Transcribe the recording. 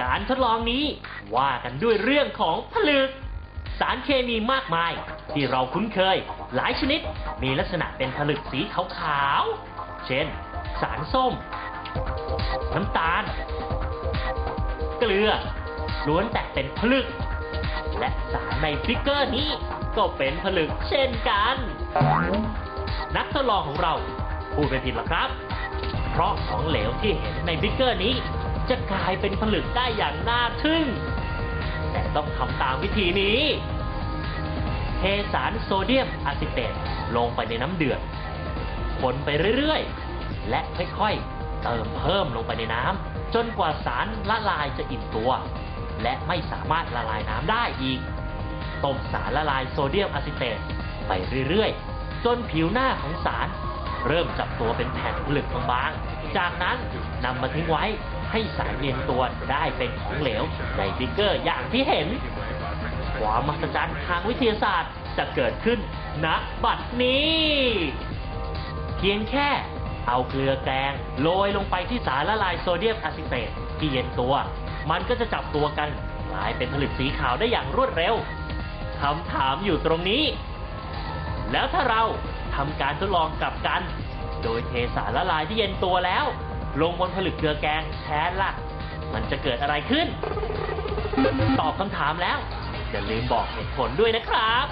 การทดลองนี้ว่ากันด้วยเรื่องของผลึก สารเคมีมากมายที่เราคุ้นเคย หลายชนิดมีลักษณะเป็นผลึกสีขาวๆ เช่น สารส้ม น้ำตาล เกลือ ล้วนแต่เป็นผลึก และสารในฟิกเกอร์นี้ก็เป็นผลึกเช่นกัน นักทดลองของเราพูดไปผิดหรอครับ เพราะของเหลวที่เห็นในฟิกเกอร์นี้ จะกลายเป็นผลึกได้อย่างน่าทึ่ง แต่ต้องทำตามวิธีนี้เทสารโซเดียมอะซิเตตลงไปในน้ำเดือดคนไปเรื่อยๆ และค่อยๆ เติมเพิ่มลงไปในน้ำจนกว่าสารละลายจะอิ่มตัว และไม่สามารถละลายน้ำได้อีกต้มสารละลายโซเดียมอะซิเตตไปเรื่อยๆ จนผิวหน้าของสาร เริ่มจับตัวเป็นแผ่นผลึกบางๆ จากนั้นนำมาทิ้งไว้ ให้สารเรียนตัวได้เป็นของเหลว ในบิกเกอร์อย่างที่เห็น ความมหัศจรรย์ทางวิทยาศาสตร์จะเกิดขึ้นณบัดนี้ เพียงแค่เอาเกลือแกงโรยลงไปที่สารละลายโซเดียมอะซิเตตที่เย็นตัว มันก็จะจับตัวกันกลายเป็นผลึกสีขาวได้อย่างรวดเร็วคำถามอยู่ตรงนี้ แล้วถ้าเราทำการทดลองกับกัน โดยเทสารละลายที่เย็นตัวแล้ว ลงบนผลึกเกลือแกงแทนล่ะ มันจะเกิดอะไรขึ้น ตอบคำถามแล้ว อย่าลืมบอกเหตุผลด้วยนะครับ